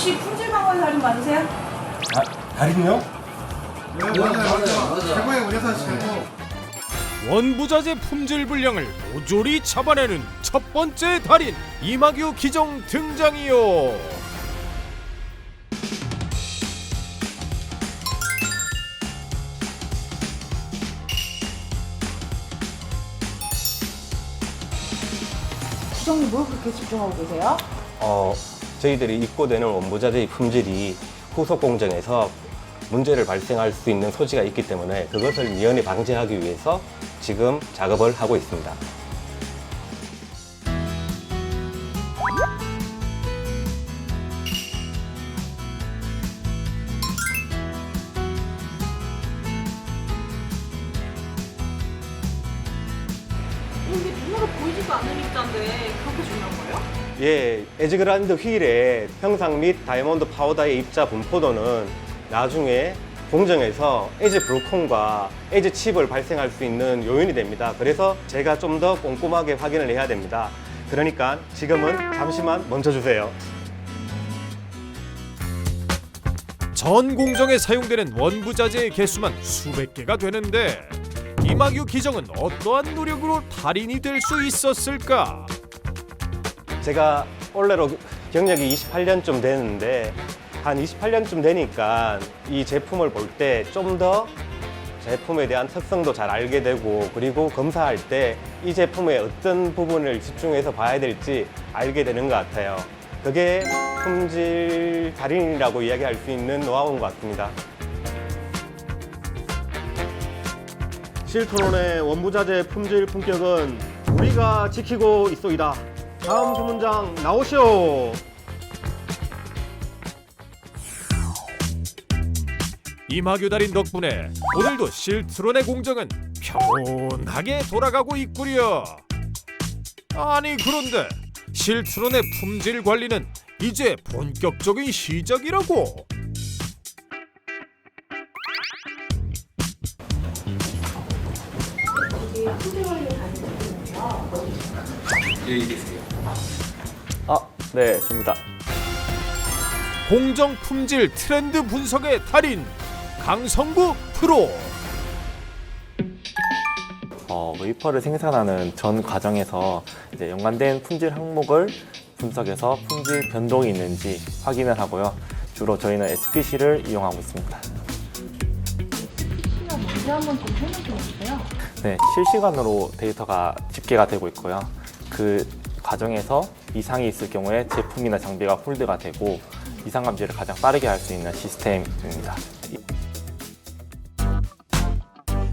혹시 품질 방어의 달인 맞으세요? 아, 달인요? 네, 맞아요, 맞아요. 최고의 우려사 최고. 원부자재 품질 불량을 모조리 잡아내는 첫 번째 달인 이마규 기정 등장이요. 부장님 뭘 그렇게 집중하고 계세요? 어, 저희들이 입고 되는 원부자재의 품질이 후속 공정에서 문제를 발생할 수 있는 소지가 있기 때문에 그것을 미연에 방지하기 위해서 지금 작업을 하고 있습니다. 이게 눈으로 보이지도 입자 예, 에즈그란드 휠의 평상 및 다이아몬드 파우더의 입자 분포도는 나중에 공정에서 에즈 브로콘과 에즈 칩을 발생할 수 있는 요인이 됩니다. 그래서 제가 좀 더 꼼꼼하게 확인을 해야 됩니다. 그러니까 지금은 잠시만 멈춰주세요. 전 공정에 사용되는 원부자재의 개수만 수백 개가 되는데 이마규 기정은 어떠한 노력으로 달인이 될 수 있었을까? 제가 원래로 경력이 28년쯤 되는데 한 28년쯤 되니까 이 제품을 볼 때 좀 더 제품에 대한 특성도 잘 알게 되고 그리고 검사할 때 이 제품의 어떤 부분을 집중해서 봐야 될지 알게 되는 것 같아요. 그게 품질 달인이라고 이야기할 수 있는 노하우인 것 같습니다. 실트론의 원부자재 품질 품격은 우리가 지키고 있소이다. 다음 주문장 나오시오. 이마규 달인 덕분에 오늘도 실트론의 공정은 평온하게 돌아가고 있구려. 아니 그런데 실트론의 품질 관리는 이제 본격적인 시작이라고. 아, 네, 접니다. 공정 품질 트렌드 분석의 달인 강성구 프로. 어, 웨이퍼를 생산하는 전 과정에서 이제 연관된 품질 항목을 분석해서 품질 변동이 있는지 확인을 하고요. 주로 저희는 SPC를 이용하고 있습니다. 그냥 문제 한번 좀 설명 좀 해주세요. 네, 실시간으로 데이터가 집계가 되고 있고요. 그 과정에서 이상이 있을 경우에 제품이나 장비가 홀드가 되고 이상 감지를 가장 빠르게 할 수 있는 시스템입니다.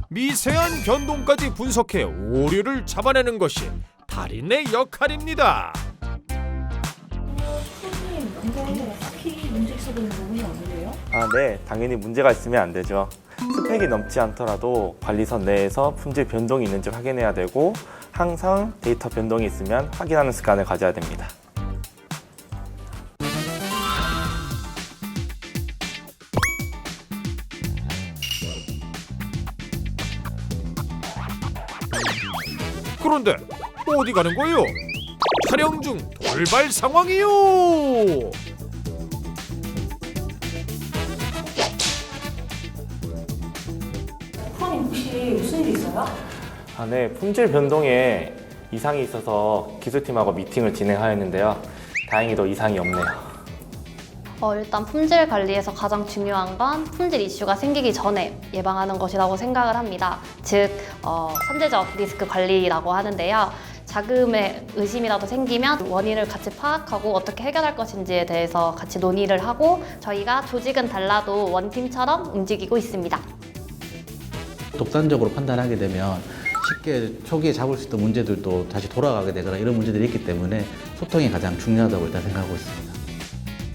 미세한 변동까지 분석해 오류를 잡아내는 것이 달인의 역할입니다. 선생님, 근데 딱히 문제 있어 보이는 부분이 없는데요? 아, 네. 당연히 문제가 있으면 안 되죠. 스펙이 넘지 않더라도 관리선 내에서 품질 변동이 있는지 확인해야 되고 항상 데이터 변동이 있으면 확인하는 습관을 가져야 됩니다. 그런데 어디 가는 거요? 촬영 중 돌발 상황이요. 혹시 무슨 일 있어요? 아, 네. 품질 변동에 이상이 있어서 기술팀하고 미팅을 진행하였는데요. 다행히도 이상이 없네요. 어, 일단 품질 관리에서 가장 중요한 건 품질 이슈가 생기기 전에 예방하는 것이라고 생각을 합니다. 즉, 어, 선제적 리스크 관리라고 하는데요. 자금의 의심이라도 생기면 원인을 같이 파악하고 어떻게 해결할 것인지에 대해서 같이 논의를 하고 저희가 조직은 달라도 원팀처럼 움직이고 있습니다. 독단적으로 판단하게 되면 쉽게 초기에 잡을 수 있던 문제들도 다시 돌아가게 되거나 이런 문제들이 있기 때문에 소통이 가장 중요하다고 일단 생각하고 있습니다.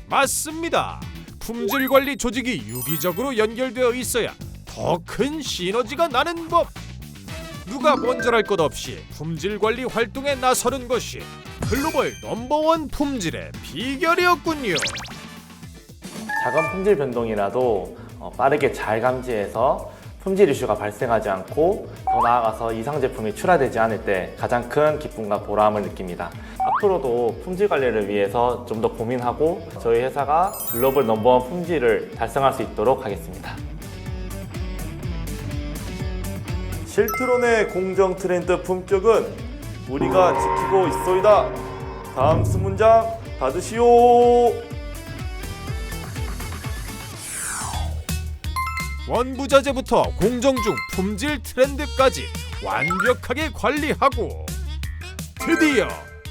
맞습니다. 품질 관리 조직이 유기적으로 연결되어 있어야 더 큰 시너지가 나는 법. 누가 먼저랄 것 없이 품질 관리 활동에 나서는 것이 글로벌 넘버원 품질의 비결이었군요. 작은 품질 변동이라도 어, 빠르게 잘 감지해서 품질 이슈가 발생하지 않고 더 나아가서 이상 제품이 출하되지 않을 때 가장 큰 기쁨과 보람을 느낍니다. 앞으로도 품질 관리를 위해서 좀 더 고민하고 저희 회사가 글로벌 넘버원 품질을 달성할 수 있도록 하겠습니다. 실트론의 공정 트렌드 품격은 우리가 지키고 있소이다. 다음 수문장 받으시오. 원부자재부터 공정 중 품질 트렌드까지 완벽하게 관리하고 드디어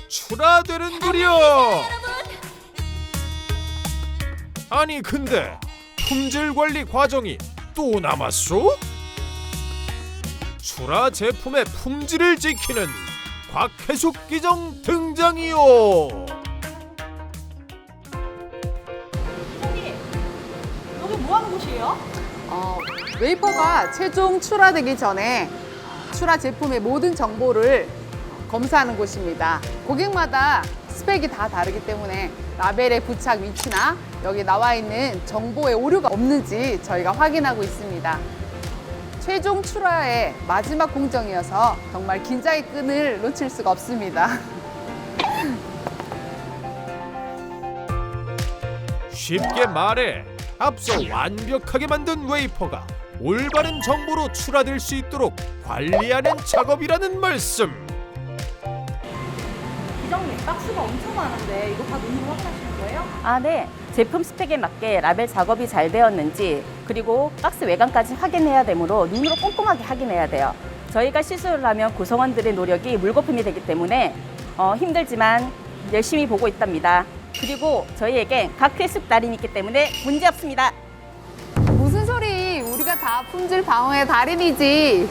출하되는구려 아니 근데 품질 관리 과정이 또 남았소? 출하 제품의 품질을 지키는 곽혜숙 기정 등장이요 여기 뭐 하는 곳이에요? 어, 웨이퍼가 최종 출하되기 전에 출하 제품의 모든 정보를 검사하는 곳입니다. 고객마다 스펙이 다 다르기 때문에 라벨의 부착 위치나 여기 나와 있는 정보에 오류가 없는지 저희가 확인하고 있습니다. 최종 출하의 마지막 공정이어서 정말 긴장의 끈을 놓칠 수가 없습니다. 쉽게 말해 앞서 완벽하게 만든 웨이퍼가 올바른 정보로 출하될 수 있도록 관리하는 작업이라는 말씀. 기장님, 박스가 엄청 많은데 이거 다 눈으로 확인하시는 거예요? 아, 네. 제품 스펙에 맞게 라벨 작업이 잘 되었는지 그리고 박스 외관까지 확인해야 되므로 눈으로 꼼꼼하게 확인해야 돼요. 저희가 시술을 하면 구성원들의 노력이 물거품이 되기 때문에 어, 힘들지만 열심히 보고 있답니다. 그리고 저희에게 각 회숙 달인이 있기 때문에 문제 없습니다. 무슨 소리? 우리가 다 품질 방어의 달인이지.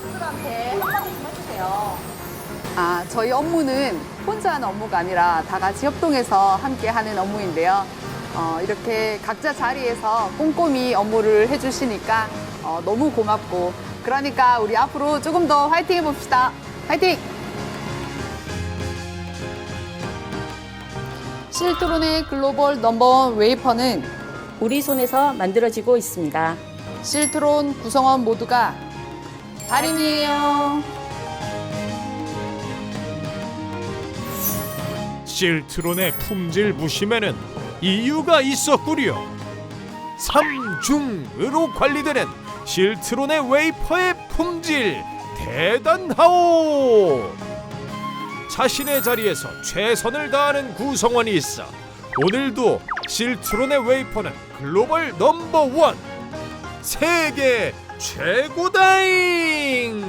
분들한테 한마디 좀 해주세요. 아, 저희 업무는 혼자 하는 업무가 아니라 다 같이 협동해서 함께 하는 업무인데요. 어, 이렇게 각자 자리에서 꼼꼼히 업무를 해주시니까 어, 너무 고맙고 그러니까 우리 앞으로 조금 더 화이팅 해봅시다. 화이팅! 실트론의 글로벌 넘버원 웨이퍼는 우리 손에서 만들어지고 있습니다. 실트론 구성원 모두가 달인이에요. 실트론의 품질 무심에는 이유가 있었구려. 삼중으로 관리되는 실트론의 웨이퍼의 품질 대단하오. 자신의 자리에서 최선을 다하는 구성원이 있어 오늘도 실트론의 웨이퍼는 글로벌 넘버 원 세계 최고다잉.